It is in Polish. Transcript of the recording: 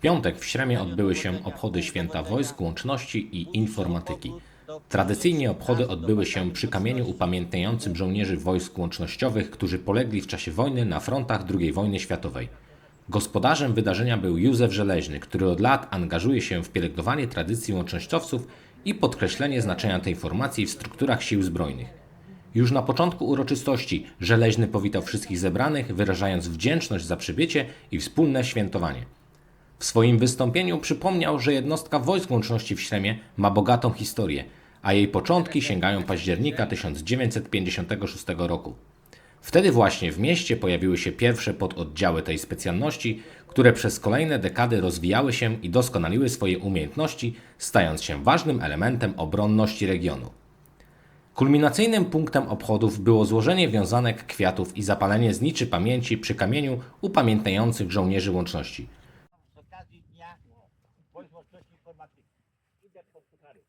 piątek w Śremie odbyły się obchody Święta Wojsk, Łączności i Informatyki. Tradycyjnie obchody odbyły się przy kamieniu upamiętniającym żołnierzy wojsk łącznościowych, którzy polegli w czasie wojny na frontach II wojny światowej. Gospodarzem wydarzenia był Józef Żeleźny, który od lat angażuje się w pielęgnowanie tradycji łącznościowców i podkreślenie znaczenia tej formacji w strukturach sił zbrojnych. Już na początku uroczystości Żeleźny powitał wszystkich zebranych, wyrażając wdzięczność za przybycie i wspólne świętowanie. W swoim wystąpieniu przypomniał, że jednostka wojsk łączności w Śremie ma bogatą historię, a jej początki sięgają października 1956 roku. Wtedy właśnie w mieście pojawiły się pierwsze pododdziały tej specjalności, które przez kolejne dekady rozwijały się i doskonaliły swoje umiejętności, stając się ważnym elementem obronności regionu. Kulminacyjnym punktem obchodów było złożenie wiązanek kwiatów i zapalenie zniczy pamięci przy kamieniu upamiętniających żołnierzy łączności. Łączności Informatyki. Idę po suchary.